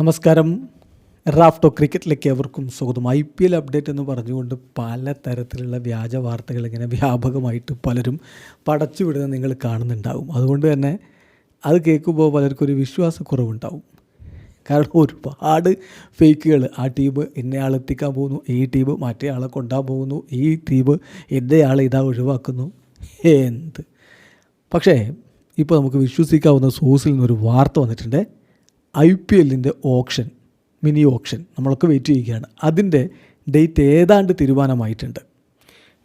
നമസ്കാരം. റാഫ്റ്റോ ക്രിക്കറ്റിലേക്ക് എവർക്കും സ്വാഗതം. I P L update എന്ന് പറഞ്ഞുകൊണ്ട് പല തരത്തിലുള്ള വ്യാജ വാർത്തകൾ ഇങ്ങനെ വ്യാപകമായിട്ട് പലരും പടച്ചു വിടുന്നത് നിങ്ങൾ കാണുന്നുണ്ടാകും അതുകൊണ്ട് തന്നെ അത് കേൾക്കുമ്പോൾ പലർക്കും ഒരു വിശ്വാസക്കുറവുണ്ടാവും. കാരണം ഒരുപാട് ഫേക്കുകൾ. ആ ടീം എന്നെ ആളെത്തിക്കാൻ പോകുന്നു. ഈ ടീം മറ്റേ ആളെ കൊണ്ടാൻ പോകുന്നു. ഈ ടീം ആളെ ഇതാ ഒഴിവാക്കുന്നു. എന്ത്? പക്ഷേ ഇപ്പോൾ നമുക്ക് വിശ്വസിക്കാവുന്ന സോഴ്സിൽ നിന്നൊരു വാർത്ത വന്നിട്ടുണ്ട്. ഐ പി എല്ലിന്റെ ഓപ്ഷൻ മിനി ഓപ്ഷൻ നമ്മളൊക്കെ വെയിറ്റ് ചെയ്യുകയാണ്. അതിന്റെ ഡേറ്റ് ഏതാണ്ട് തീരുമാനമായിട്ടുണ്ട്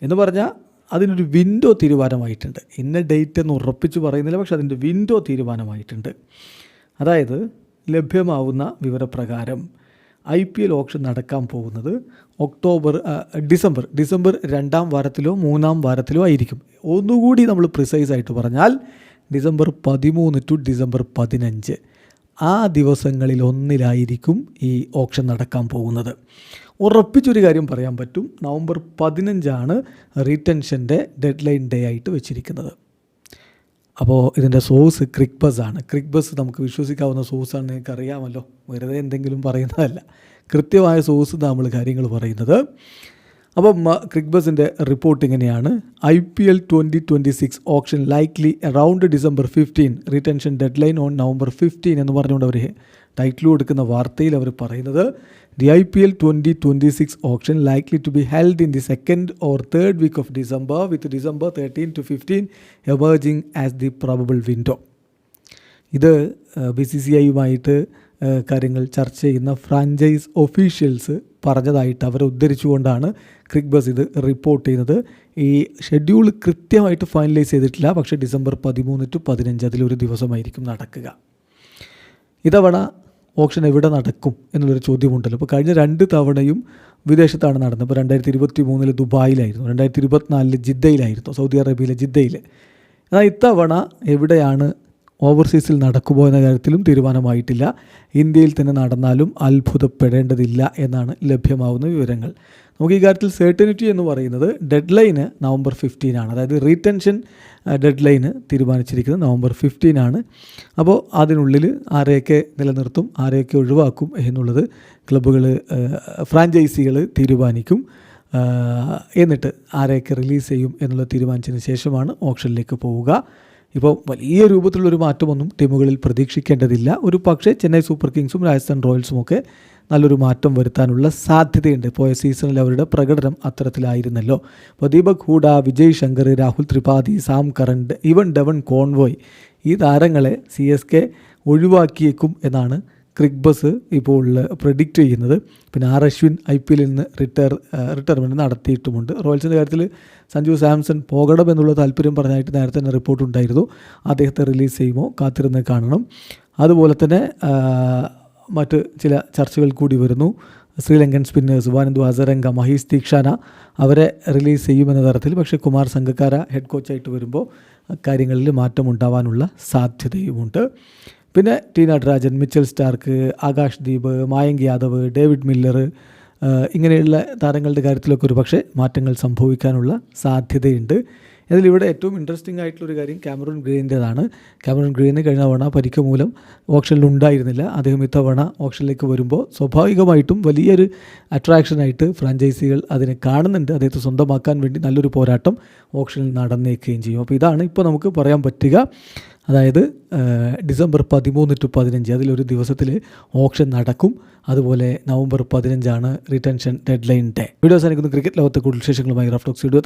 എന്ന് പറഞ്ഞാൽ അതിനൊരു വിൻഡോ തീരുമാനമായിട്ടുണ്ട് ഇന്ന ഡേറ്റ് എന്ന് ഉറപ്പിച്ച് പറയുന്നില്ല പക്ഷെ അതിന്റെ വിൻഡോ തീരുമാനമായിട്ടുണ്ട് അതായത് ലഭ്യമാവുന്ന വിവരപ്രകാരം ഐ പി എൽ ഓപ്ഷൻ നടക്കാൻ പോകുന്നത് ഒക്ടോബർ ഡിസംബർ ഡിസംബർ രണ്ടാം വാരത്തിലോ മൂന്നാം വാരത്തിലോ ആയിരിക്കും. ഒന്നുകൂടി നമ്മൾ പ്രിസൈസ് ആയിട്ട് പറഞ്ഞാൽ ഡിസംബർ പതിമൂന്ന് ടു ഡിസംബർ പതിനഞ്ച്. ആ ദിവസങ്ങളിൽ ഒന്നിലായിരിക്കും ഈ ഓപ്ഷൻ നടക്കാൻ പോകുന്നത്. ഉറപ്പിച്ചൊരു കാര്യം പറയാൻ പറ്റും. നവംബർ പതിനഞ്ചാണ് റീറ്റൻഷന്റെ ഡെഡ് ലൈൻ ഡേ ആയിട്ട് വെച്ചിരിക്കുന്നത്. അപ്പോൾ ഇതിന്റെ സോഴ്സ് ക്രിക്ക് ബസ് ആണ്. ക്രിക്ക് ബസ് നമുക്ക് വിശ്വസിക്കാവുന്ന സോഴ്സാണ് നിങ്ങൾക്ക് അറിയാമല്ലോ വെറുതെ എന്തെങ്കിലും പറയുന്നതല്ല. കൃത്യമായ സോഴ്സ് നമ്മൾ കാര്യങ്ങൾ പറയുന്നത്. അപ്പം ക്രിക്ക് ബസിന്റെ റിപ്പോർട്ട് ഇങ്ങനെയാണ്. I P L twenty twenty six option likely around December fifteen retention deadline on November fifteen എന്ന് പറഞ്ഞുകൊണ്ട് അവർ ടൈറ്റിൽ കൊടുക്കുന്ന വാർത്തയിൽ അവർ പറയുന്നത് the I P L twenty twenty six option likely to be held in the second or third week of December with December thirteen to fifteen emerging as the probable window ഇത് B C C ഐയുമായിട്ട് കാര്യങ്ങൾ ചർച്ച ചെയ്യുന്ന franchise officials പറഞ്ഞതായിട്ട് അവരെ ഉദ്ധരിച്ചുകൊണ്ടാണ് Cricbuzz ഇത് report ചെയ്യുന്നത്. ഈ ഷെഡ്യൂൾ കൃത്യമായിട്ട് ഫൈനലൈസ് ചെയ്തിട്ടില്ല. പക്ഷേ ഡിസംബർ പതിമൂന്ന് ടു പതിനഞ്ച് അതിലൊരു ദിവസമായിരിക്കും നടക്കുക. ഇതവണ ഓപ്ഷൻ എവിടെ നടക്കും എന്നുള്ളൊരു ചോദ്യമുണ്ടല്ലോ. അപ്പോൾ കഴിഞ്ഞ രണ്ട് തവണയും വിദേശത്താണ് നടന്നത്. ഇപ്പോൾ രണ്ടായിരത്തി ഇരുപത്തി മൂന്നിൽ ദുബായിലായിരുന്നു. രണ്ടായിരത്തി ഇരുപത്തിനാലിൽ ജിദ്ദയിലായിരുന്നു. സൗദി അറേബ്യയിലെ ജിദ്ദയിൽ എന്നാൽ ഇത്തവണ എവിടെയാണ് ഓവർസീസിൽ നടക്കുമോ എന്ന കാര്യത്തിലും തീരുമാനമായിട്ടില്ല. ഇന്ത്യയിൽ തന്നെ നടന്നാലും അത്ഭുതപ്പെടേണ്ടതില്ല എന്നാണ് ലഭ്യമാവുന്ന വിവരങ്ങൾ. നമുക്ക് ഈ കാര്യത്തിൽ സേർട്ടനിറ്റി എന്ന് പറയുന്നത് ഡെഡ് ലൈന് നവംബർ ഫിഫ്റ്റീൻ ആണ്. അതായത് റീടെൻഷൻ ഡെഡ് ലൈന് തീരുമാനിച്ചിരിക്കുന്നത് നവംബർ ഫിഫ്റ്റീൻ ആണ്. അപ്പോൾ അതിനുള്ളിൽ ആരെയൊക്കെ നിലനിർത്തും ആരെയൊക്കെ ഒഴിവാക്കും എന്നുള്ളത് ക്ലബ്ബുകൾ ഫ്രാഞ്ചൈസികൾ തീരുമാനിക്കും. എന്നിട്ട് ആരെയൊക്കെ റിലീസ് ചെയ്യും എന്നുള്ളത് തീരുമാനിച്ചതിന് ശേഷമാണ് ഓപ്ഷനിലേക്ക് പോവുക. ഇപ്പോൾ വലിയ രൂപത്തിലുള്ളൊരു മാറ്റമൊന്നും ടീമുകളിൽ പ്രതീക്ഷിക്കേണ്ടതില്ല. ഒരു പക്ഷേ ചെന്നൈ സൂപ്പർ കിങ്സും രാജസ്ഥാൻ റോയൽസും ഒക്കെ നല്ലൊരു മാറ്റം വരുത്താനുള്ള സാധ്യതയുണ്ട്. പോയ സീസണിൽ അവരുടെ പ്രകടനം അത്തരത്തിലായിരുന്നല്ലോ. അപ്പോൾ ദീപക് ഹൂഡ വിജയ് ശങ്കർ രാഹുൽ ത്രിപാഠി സാം കറണ്ട് ഇവൻ ഡെവൻ കോൺവോയ് ഈ താരങ്ങളെ സി എസ് കെ ഒഴിവാക്കിയേക്കും എന്നാണ് ക്രിക്ക് ബസ് ഇപ്പോൾ പ്രഡിക്റ്റ് ചെയ്യുന്നത്. പിന്നെ ആർ അശ്വിൻ ഐ പി എല്ലിൽ നിന്ന് റിട്ടയർ റിട്ടയർമെന്റ് നടത്തിയിട്ടുമുണ്ട്. റോയൽസിന്റെ കാര്യത്തിൽ സഞ്ജു സാംസൺ പോകണം എന്നുള്ള താല്പര്യം പറഞ്ഞായിട്ട് നേരത്തെ തന്നെ റിപ്പോർട്ട് ഉണ്ടായിരുന്നു. അദ്ദേഹത്തെ റിലീസ് ചെയ്യുമോ? കാത്തിരുന്ന് കാണണം. അതുപോലെ തന്നെ മറ്റ് ചില ചർച്ചകൾ കൂടി വരുന്നു. ശ്രീലങ്കൻ സ്പിന്നേഴ്സ് വാനന്ദു അസരംഗ മഹീഷ് ദീക്ഷാന അവരെ റിലീസ് ചെയ്യുമെന്ന തരത്തിൽ. പക്ഷേ കുമാർ സംഘക്കാര ഹെഡ് കോച്ചായിട്ട് വരുമ്പോൾ കാര്യങ്ങളിൽ മാറ്റമുണ്ടാവാനുള്ള സാധ്യതയുമുണ്ട്. പിന്നെ T Natarajan Mitchell Starc Akash Deep Mayank Yadav David Miller ഇങ്ങനെയുള്ള താരങ്ങളുടെ കാര്യത്തിലൊക്കെ ഒരു പക്ഷേ മാറ്റങ്ങൾ സംഭവിക്കാനുള്ള സാധ്യതയുണ്ട്. അതിലിവിടെ ഏറ്റവും ഇൻട്രസ്റ്റിംഗ് ആയിട്ടുള്ളൊരു കാര്യം ക്യാമറൂൺ ഗ്രീനിന്റെതാണ്. ക്യാമറൂൺ ഗ്രീന് കഴിഞ്ഞ തവണ പരിക്ക് മൂലം ഓപ്ഷനിൽ ഉണ്ടായിരുന്നില്ല. അദ്ദേഹം ഇത്തവണ ഓപ്ഷനിലേക്ക് വരുമ്പോൾ സ്വാഭാവികമായിട്ടും വലിയൊരു അട്രാക്ഷനായിട്ട് ഫ്രാഞ്ചൈസികൾ അതിനെ കാണുന്നുണ്ട്. അദ്ദേഹത്തെ സ്വന്തമാക്കാൻ വേണ്ടി നല്ലൊരു പോരാട്ടം ഓപ്ഷനിൽ നടന്നേക്കുകയും ചെയ്യും. അപ്പോൾ ഇതാണ് ഇപ്പോൾ നമുക്ക് പറയാൻ പറ്റുക. അതായത് ഡിസംബർ പതിമൂന്ന് ടു പതിനഞ്ച് അതിലൊരു ദിവസത്തിൽ ഓപ്ഷൻ നടക്കും. അതുപോലെ നവംബർ പതിനഞ്ചാണ് retention dead line day video സാധിക്കുന്ന ക്രിക്കറ്റ് ലോകത്തെ കൂടുതൽ വിശേഷങ്ങളുമായി റഫ്ലോക്സ് വീഡിയോ